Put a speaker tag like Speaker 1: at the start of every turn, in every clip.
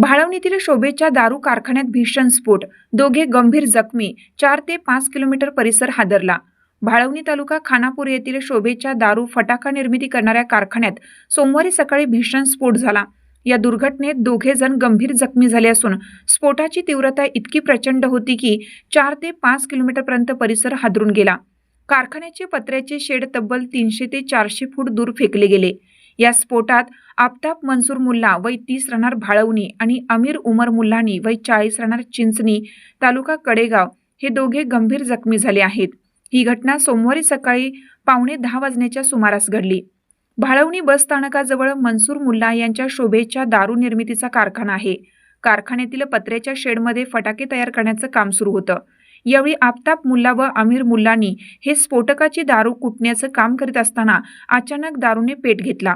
Speaker 1: भाळवणीतील शोभेच्या दारू कारखान्यात भीषण स्फोट. दोघे गंभीर जखमी. चार ते पाच किलोमीटर परिसर हादरला. भाळवणी तालुका खानापूर येथील शोभेच्या दारू फटाका निर्मिती करणाऱ्या कारखान्यात सोमवारी सकाळी भीषण स्फोट झाला. या दुर्घटनेत दोघे जण गंभीर जखमी झाले असून स्फोटाची तीव्रता इतकी प्रचंड होती की चार ते पाच किलोमीटरपर्यंत परिसर हादरून गेला. कारखान्याचे पत्र्याचे शेड तब्बल तीनशे ते चारशे फूट दूर फेकले गेले. या स्फोटात आफताब मनसूर मुल्ला वय तीस राहणार भाळवणी आणि अमीर उमर मुल्लानी वय चाळीस राहणार चिंचणी तालुका कडेगाव हे दोघे गंभीर जखमी झाले आहेत. ही घटना सोमवारी सकाळी पावणे दहा वाजण्याच्या सुमारास घडली. भाळवणी बस स्थानकाजवळ मनसूर मुल्ला यांच्या शोभेच्या दारू निर्मितीचा कारखाना आहे. कारखान्यातील पत्र्याच्या शेडमध्ये फटाके तयार करण्याचं काम सुरू होतं. यावेळी आफताब मुल्ला व आमिर मुल्लानी हे स्फोटकाची दारू कुटण्याचं काम करीत असताना अचानक दारूने पेट घेतला.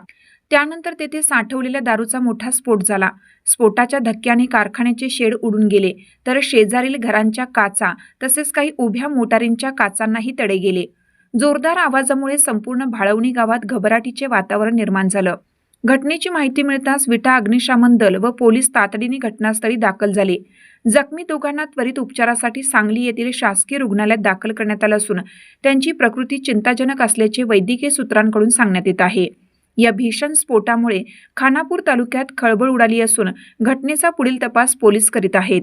Speaker 1: त्यानंतर तेथे साठवलेल्या दारूचा मोठा स्फोट झाला. स्फोटाच्या धक्क्याने कारखान्याचे शेड उडून गेले तर शेजारील घरांच्या काचा तसेच काही उभ्या मोटारींच्या काचांनाही तडे गेले. जोरदार आवाजामुळे संपूर्ण भाळवणी गावात घबराटीचे वातावरण निर्माण झालं. घटनेची माहिती मिळताच विटा अग्निशामन दल व पोलीस तातडीने घटनास्थळी दाखल झाले. जखमी दोघांना त्वरित उपचारासाठी सांगली येथील शासकीय रुग्णालयात दाखल करण्यात आलं असून त्यांची प्रकृती चिंताजनक असल्याचे वैद्यकीय सूत्रांकडून सांगण्यात येत आहे. या भीषण स्फोटामुळे खानापूर तालुक्यात खळबळ उडाली असून घटनेचा पुढील तपास पोलीस करीत आहेत.